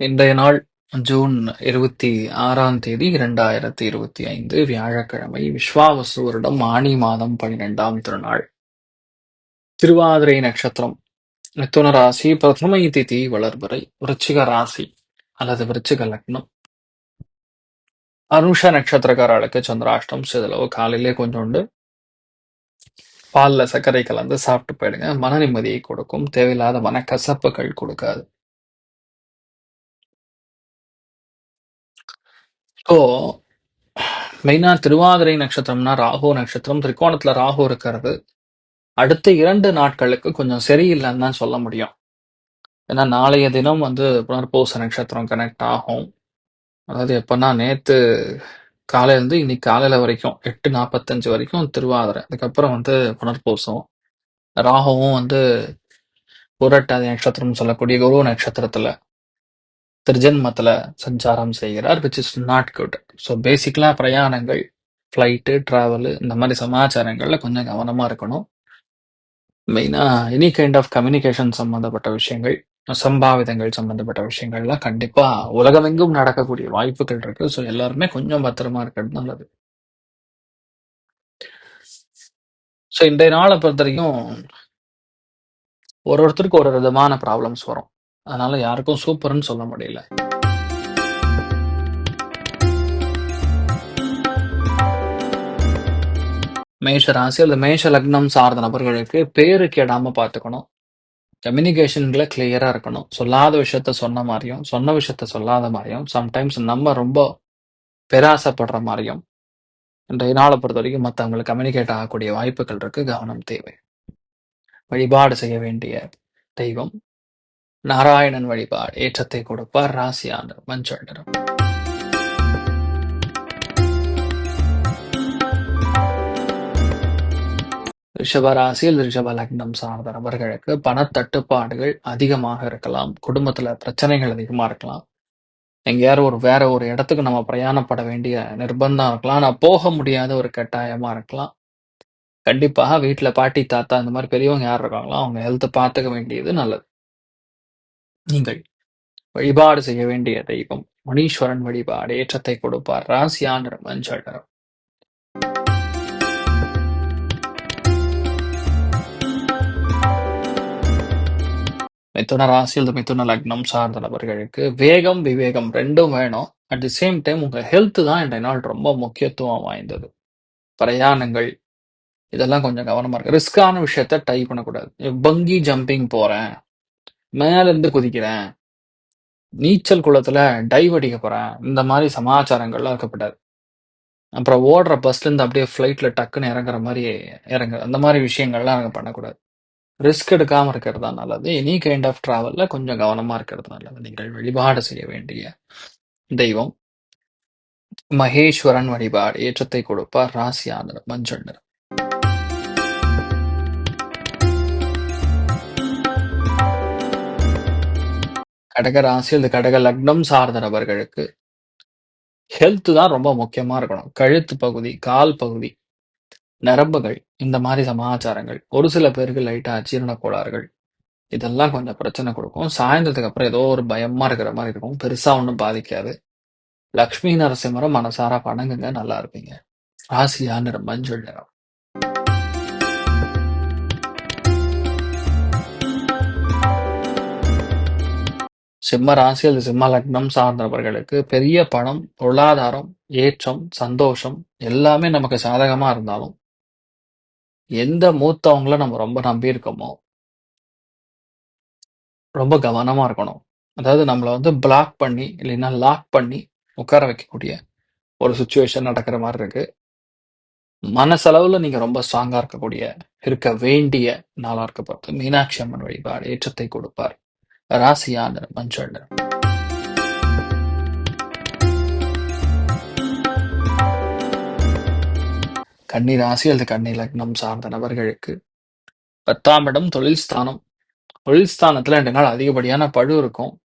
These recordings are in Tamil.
இன்றைய நாள் ஜூன் இருபத்தி ஆறாம் தேதி இரண்டாயிரத்தி இருபத்தி ஐந்து வியாழக்கிழமை விஸ்வாவசு வருடம் ஆணி மாதம் பனிரெண்டாம் திருநாள். திருவாதிரை நட்சத்திரம். மிதுன ராசி பிரதமை திதி வளர்வரை விருச்சிக ராசி அல்லது விருச்சிக லக்னம். அனுஷ நட்சத்திரக்காரர்களுக்கு சந்திராஷ்டம் சிதளவு காலையிலே கொஞ்சோண்டு பால்ல சர்க்கரை கலந்து சாப்பிட்டு போயிடுங்க. மன நிம்மதியை கொடுக்கும். தேவையில்லாத மனக்கசப்புகள் கொடுக்காது. இப்போ மெயினா திருவாதிரை நட்சத்திரம்னா ராகு நட்சத்திரம் திரிகோணத்துல ராகு இருக்கிறது. அடுத்த இரண்டு நாட்களுக்கு கொஞ்சம் சரியில்லைன்னு தான் சொல்ல முடியும். ஏன்னா நாளைய தினம் வந்து புனர்பூச நட்சத்திரம் கனெக்ட் ஆகும். அதாவது எப்பன்னா நேத்து காலையில இருந்து இன்னைக்கு காலையில வரைக்கும் எட்டு நாற்பத்தஞ்சு வரைக்கும் திருவாதிரை. அதுக்கப்புறம் வந்து புனர்பூசம். ராகுவும் வந்து புரட்டாதி நட்சத்திரம் சொல்லக்கூடிய குரு நட்சத்திரத்துல. திருஜென்மத்தில் சஞ்சாரம் செய்கிறார் which is not good so basically பிரயாணங்கள் ஃப்ளைட்டு ட்ராவலு இந்த மாதிரி சமாச்சாரங்களில் கொஞ்சம் கவனமாக இருக்கணும். மெயினாக எனி கைண்ட் ஆஃப் கம்யூனிகேஷன் சம்மந்தப்பட்ட விஷயங்கள் சம்பாவிதங்கள் சம்மந்தப்பட்ட விஷயங்கள்லாம் கண்டிப்பாக உலகமெங்கும் நடக்கக்கூடிய வாய்ப்புகள் இருக்கு. ஸோ எல்லாருமே கொஞ்சம் பத்திரமா இருக்கிறது நல்லது. ஸோ இன்றைய நாளை பொறுத்த வரைக்கும் ஒரு ஒருத்தருக்கு ஒரு விதமான ப்ராப்ளம்ஸ் வரும். அதனால யாருக்கும் சூப்பர்னு சொல்ல முடியல. மேஷ ராசி அல்லது மேஷ லக்னம் சார்ந்த நபர்களுக்கு பேரு கேடாம பார்த்துக்கணும். கம்யூனிகேஷன்ல கிளியரா இருக்கணும். சொல்லாத விஷயத்த சொன்ன மாதிரியும் சொன்ன விஷயத்த சொல்லாத மாதிரியும் சம்டைம்ஸ் நம்ம ரொம்ப பெராசப்படுற மாதிரியும் இன்றைய நாளை பொறுத்த வரைக்கும் மற்றவங்களுக்கு கம்யூனிகேட் ஆகக்கூடிய வாய்ப்புகள் இருக்கு. கவனம் தேவை. வழிபாடு செய்ய வேண்டிய தெய்வம் நாராயணன் வழிபாடு ஏற்றத்தை கொடுப்பார் ராசியான மஞ்சள் நிறம் ரிஷப ராசியில் ரிஷப லக்னம் சார்ந்த நபர்களுக்கு பணத்தட்டுப்பாடுகள் அதிகமாக இருக்கலாம் குடும்பத்துல பிரச்சனைகள் அதிகமா இருக்கலாம். எங்கேயாரும் ஒரு வேற ஒரு இடத்துக்கு நம்ம பிரயாணப்பட வேண்டிய நிர்பந்தம் இருக்கலாம் ஆனா போக முடியாத ஒரு கட்டாயமா இருக்கலாம். கண்டிப்பாக வீட்டுல பாட்டி தாத்தா இந்த மாதிரி பெரியவங்க யார் இருக்காங்களோ அவங்க ஹெல்த் பார்த்துக்க வேண்டியது நல்லது. நீங்கள் வழிபாடு செய்ய வேண்டிய தெய்வம். முனீஸ்வரன் வழிபாடு ஏற்றத்தை கொடுப்பார். ராசியான மஞ்சள் நிறம். மிதுன ராசியில் மிதுன லக்னம் சார்ந்த நபர்களுக்கு வேகம் விவேகம் ரெண்டும் வேணும். அட் தி சேம் டைம் உங்க ஹெல்த் தான் இன்றைய நாள் ரொம்ப முக்கியத்துவம் வாய்ந்தது. பிரயாணங்கள் இதெல்லாம் கொஞ்சம் கவனமா இருக்கு ரிஸ்கான விஷயத்த ட்ரை பண்ணக்கூடாது. பங்கி ஜம்பிங் போறேன். மேல இருந்து குதிக்கிறேன். நீச்சல் குளத்துல டைவ் அடிக்க போறேன். இந்த மாதிரி சமாச்சாரங்கள்லாம் இருக்கப்படாது அப்புறம் ஓடுற பஸ்ல இருந்து அப்படியே ஃப்ளைட்ல டக்குன்னு இறங்குற மாதிரி இறங்க அந்த மாதிரி விஷயங்கள்லாம் நாங்கள் பண்ணக்கூடாது. ரிஸ்க் எடுக்காம இருக்கிறது தான் நல்லது. எனி கைண்ட் ஆஃப் டிராவல்ல கொஞ்சம் கவனமா இருக்கிறது நல்லது. நீங்கள் வழிபாடு செய்ய வேண்டிய தெய்வம். மகேஸ்வரன் வழிபாடு ஏற்றத்தை கொடுப்பார். ராசி ராசியான மஞ்சள் நிறம். கடக ராசி அல்லது கடக லக்னம் சார்ந்த நபர்களுக்கு ஹெல்த் தான் ரொம்ப முக்கியமா இருக்கணும். கழுத்து பகுதி கால் பகுதி நரம்புகள் இந்த மாதிரி சமாச்சாரங்கள். ஒரு சில பேருக்கு லைட்டா அஜீரண கோளாறுகள் இதெல்லாம் கொஞ்சம் பிரச்சனை கொடுக்கும். சாயந்தரத்துக்கு அப்புறம் ஏதோ ஒரு பயமா இருக்கிற மாதிரி இருக்கும். பெருசா ஒன்றும் பாதிக்காது. லக்ஷ்மி நரசிம்மரம் மனசார வணங்குங்க நல்லா இருப்பீங்க. ராசியா நிறம் மஞ்சள் நிறம். சிம்ம ராசி அல்லது சிம்ம லக்னம் சார்ந்தவர்களுக்கு பெரிய பணம், பொருளாதாரம், ஏற்றம், சந்தோஷம் எல்லாமே நமக்கு சாதகமா இருந்தாலும், எந்த மூத்தவங்கள நம்ம ரொம்ப நம்பியிருக்கோமோ ரொம்ப கவனமா இருக்கணும். அதாவது நம்மளை வந்து பிளாக் பண்ணி, இல்லைன்னா லாக் பண்ணி உட்கார வைக்கக்கூடிய ஒரு சுச்சுவேஷன் நடக்கிற மாதிரி இருக்கு. மனசளவுல நீங்க ரொம்ப ஸ்ட்ராங்கா இருக்கக்கூடிய இருக்க வேண்டிய நாளா இருக்க போறது. மீனாட்சி அம்மன் வழிபாடு ஏற்றத்தை கொடுப்பார். ராசியா நிறம் மஞ்சள் நிறம். கன்னி ராசி அல்லது கன்னி லக்னம் சார்ந்த நபர்களுக்கு பத்தாம் இடம் தொழில் ஸ்தானம். தொழில் ஸ்தானத்துல ரெண்டு நாள் அதிகப்படியான பழு இருக்கும்.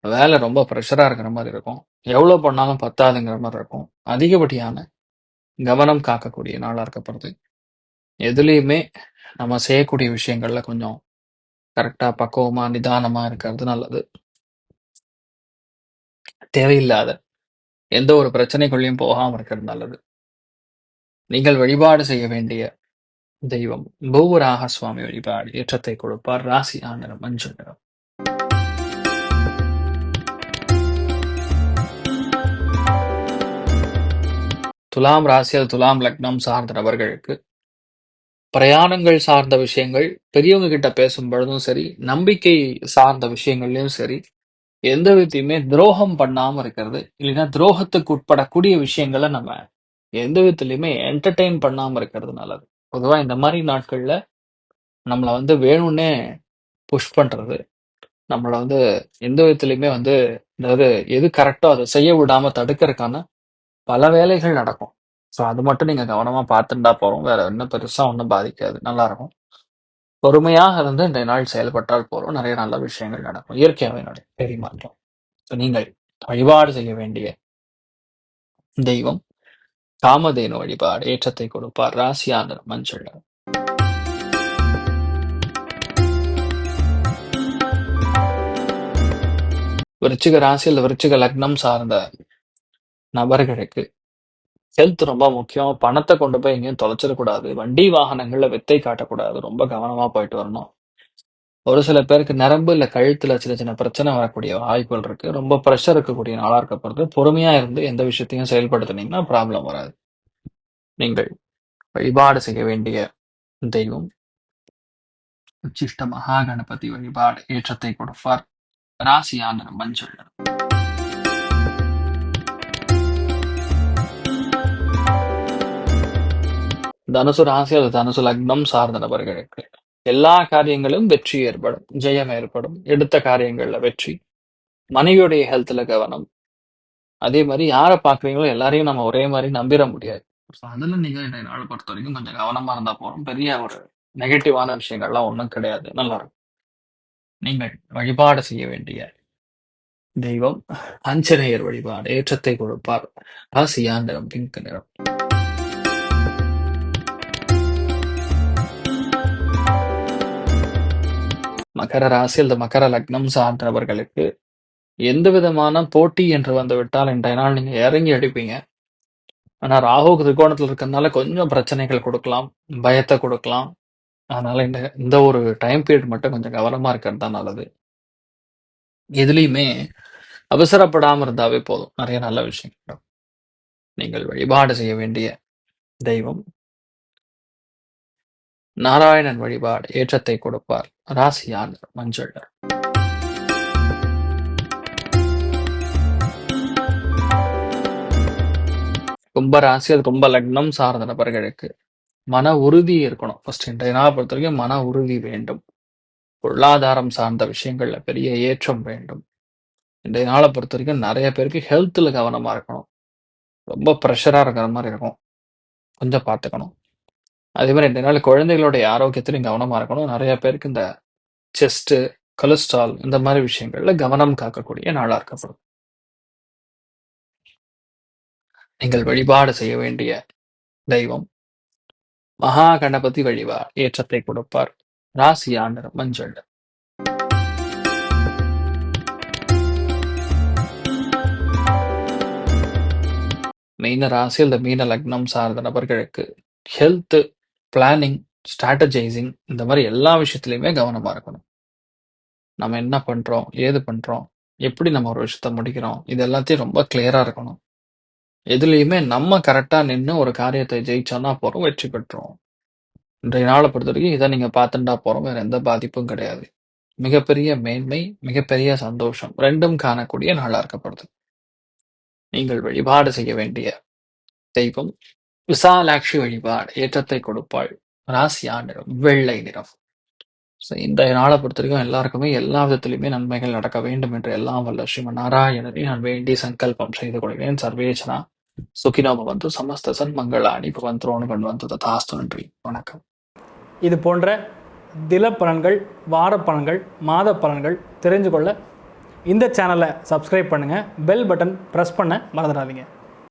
வேலை ரொம்ப ப்ரெஷராக இருக்கிற மாதிரி இருக்கும். எவ்வளோ பண்ணாலும் பத்தாதுங்கிற மாதிரி இருக்கும். அதிகப்படியான கவனம் காக்கக்கூடிய நாளா இருக்கப்படுது. எதுலேயுமே நம்ம செய்யக்கூடிய விஷயங்கள்ல கொஞ்சம் கரெக்டா பக்குவமா, நிதானமா இருக்கிறது நல்லது. தேவையில்லாத எந்த ஒரு பிரச்சனைக்குள்ளயும் போகாம இருக்கிறது நல்லது. நீங்கள் வழிபாடு செய்ய வேண்டிய தெய்வம் பூவராக சுவாமி வழிபாடு ஏற்றத்தை கொடுப்பார். ராசி நிறம் மஞ்சள் நிறம். துலாம் ராசி அல்லது துலாம் லக்னம் சார்ந்த நபர்களுக்கு பிரயாணங்கள் சார்ந்த விஷயங்கள், பெரியவங்க கிட்ட பேசும் பொழுதும் சரி, நம்பிக்கை சார்ந்த விஷயங்கள்லயும் சரி, எந்த விதத்தையுமே துரோகம் பண்ணாம இருக்கிறது, இல்லைன்னா துரோகத்துக்கு உட்படக்கூடிய விஷயங்களை நம்ம எந்த விதத்திலயுமே என்டர்டெயின் பண்ணாம இருக்கிறது நல்லது. பொதுவா இந்த மாதிரி நாட்கள்ல நம்மளை வந்து வேணும்னே புஷ் பண்றது, நம்மளை வந்து எந்த விதத்திலயுமே வந்து அதாவது எது கரெக்டோ அதை செய்ய விடாம தடுக்கிறதுக்கான பல வேலைகள் நடக்கும். ஸோ அது மட்டும் நீங்க கவனமா பார்த்துருந்தா போதும். வேற இன்னும் பெருசா ஒண்ணும் பாதிக்காது. நல்லாருக்கும். பொறுமையாக இருந்து இன்றைய நாள் செயல்பட்டால் போதும். நிறைய நல்ல விஷயங்கள் நடக்கும். இயற்கையாவே நடக்கும். பெரியமாற்றம் ஸோ நீங்கள் வழிபாடு செய்ய வேண்டிய தெய்வம் காமதேனு வழிபாடு ஏற்றத்தை கொடுப்பார். ராசியா மஞ்சள் நிறம். விருச்சிக ராசியில் விருச்சிக லக்னம் சார்ந்த நபர்களுக்கு ஹெல்த் ரொம்ப முக்கியம். பணத்தை கொண்டு போய் எங்கேயும் தொலைச்சிடக்கூடாது. வண்டி வாகனங்கள்ல வெத்தை காட்டக்கூடாது. ரொம்ப கவனமா போயிட்டு வரணும். ஒரு சில பேருக்கு நரம்பு இல்ல கழுத்துல சின்ன சின்ன பிரச்சனை வரக்கூடிய வாய்ப்புகள் இருக்கு. ரொம்ப பிரஷர் இருக்கக்கூடிய நாளா இருக்கப்படுது. பொறுமையா இருந்து எந்த விஷயத்தையும் செயல்படுத்துனீங்கன்னா ப்ராப்ளம் வராது. நீங்கள் வழிபாடு செய்ய வேண்டிய தெய்வம் உச்சிஷ்ட மகா கணபதி வழிபாடு ஏற்றத்தை கொடுப்பார். ராசியா மஞ்சள் தனுசு ராசி அல்லது தனுசு லக்னம் சார்ந்த நபர்களுக்கு எல்லா காரியங்களும் வெற்றி ஏற்படும். ஜெயம் ஏற்படும். எடுத்த காரியங்கள்ல வெற்றி. மனைவியுடைய ஹெல்த்ல கவனம். அதே மாதிரி யார பார்க்குறீங்களோ எல்லாரையும் நம்ம ஒரே மாதிரி நம்பிட முடியாது. ஸோ அதுல நீங்க இன்றைய நாள பொறுத்தவரைக்கும் கொஞ்சம் கவனமா இருந்தா போகிறோம் பெரிய ஒரு நெகட்டிவான விஷயங்கள்லாம் ஒன்றும் கிடையாது. நல்லாருக்கும். நீங்கள் வழிபாடு செய்ய வேண்டிய தெய்வம் அஞ்சனையர் வழிபாடு ஏற்றத்தை கொடுப்பார். ராசியா நிறம் பிங்க் நிறம். மகர ராசி அல்லது மகர லக்னம் சார்ந்தவர்களுக்கு எந்த விதமான போட்டி என்று வந்துவிட்டால் இன்றைய நாள் நீங்க இறங்கி அடிப்பீங்க. ஆனா ராகு திரிகோணத்துல இருக்கறனால கொஞ்சம் பிரச்சனைகள் கொடுக்கலாம். பயத்தை கொடுக்கலாம். அதனால இந்த இந்த ஒரு டைம் பீரியட் மட்டும் கொஞ்சம் கவனமா இருக்கிறது தான் நல்லது. எதுலேயுமே அவசரப்படாமல் இருந்தாவே போதும். நிறைய நல்ல விஷயங்கள் நீங்கள் வழிபாடு செய்ய வேண்டிய தெய்வம் நாராயணன் வழிபாடு ஏற்றத்தை கொடுப்பார். ராசியா மஞ்சள் கும்ப ராசி அது கும்ப லக்னம் சார்ந்த நபர்களுக்கு மன உறுதி இருக்கணும். ஃபர்ஸ்ட் இன்றைய பொறுத்த வரைக்கும் மன உறுதி வேண்டும். பொருளாதாரம் சார்ந்த விஷயங்கள்ல பெரிய ஏற்றம் வேண்டும். இன்றைய பொறுத்த வரைக்கும் நிறைய பேருக்கு ஹெல்த்தில் கவனமா இருக்கணும். ரொம்ப ப்ரெஷராக இருக்கிற மாதிரி இருக்கும். கொஞ்சம் பார்த்துக்கணும். அதே மாரி ரெண்டு நாள் குழந்தைகளுடைய ஆரோக்கியத்திலும் கவனமா இருக்கணும். நெறைய பேருக்கு இந்த செஸ்ட், கொலஸ்ட்ரால் இந்த மாரி விஷயங்கள்ல கவனம் காக்கக்கூடிய நாளா இருக்கப்படும் நீங்கள் வழிபாடு செய்ய வேண்டிய தெய்வம் மகா கணபதி வழிபா ஏற்றத்தை கொடுப்பார். ராசியா நிறம் மஞ்சள் மீன ராசி அல்லது மீன லக்னம் சார்ந்த நபர்களுக்கு ஹெல்த், பிளானிங், ஸ்ட்ராட்டஜைசிங் இந்த மாதிரி எல்லா விஷயத்திலயுமே கவனமா இருக்கணும். நம்ம என்ன பண்றோம்? ஏது பண்றோம்? எப்படி நம்ம ஒரு விஷயத்த முடிக்கிறோம்? இது எல்லாத்தையும் ரொம்ப கிளியரா இருக்கணும். எதுலயுமே நம்ம கரெக்டா நின்னு ஒரு காரியத்தை ஜெயிச்சோம்னா போதும், வெற்றி பெற்றுருவோம். இன்றைய நாள பொறுத்தவரைக்கும் இத நீங்க பார்த்துண்டா போதும். வேற எந்த பாதிப்பும் கிடையாது. மிகப்பெரிய மேன்மை, மிகப்பெரிய சந்தோஷம் 2ம் காணக்கூடிய நாளா இருக்கப்படுது. நீங்கள் வழிபாடு செய்ய வேண்டிய தெய்வம் விசாலாட்சி வழிபாடு. ஏற்றத்தை கொடுப்பாள். ராசியா நிறம் வெள்ளை நிறம். ஸோ இந்த நாளை பொறுத்த பொறுத்தவரைக்கும் எல்லாருக்குமே எல்லா விதத்திலுமே நன்மைகள் நடக்க வேண்டும் என்று எல்லாம் வல்ல ஸ்ரீமன் நாராயணனை நான் வேண்டி சங்கல்பம் செய்து கொள்கிறேன். சர்வேஜனா சுகினோ பவந்து சமஸ்த சன்மங்களாணி பவந்தோனு பன்வந்து ததாஸ்து நன்றி. வணக்கம். இது போன்ற தில பலன்கள் வார பலன்கள் மாத பலன்கள் தெரிஞ்சு கொள்ள இந்த சேனலை சப்ஸ்கிரைப் பண்ணுங்கள் பெல் பட்டன் ப்ரெஸ் பண்ண மறந்துடாதீங்க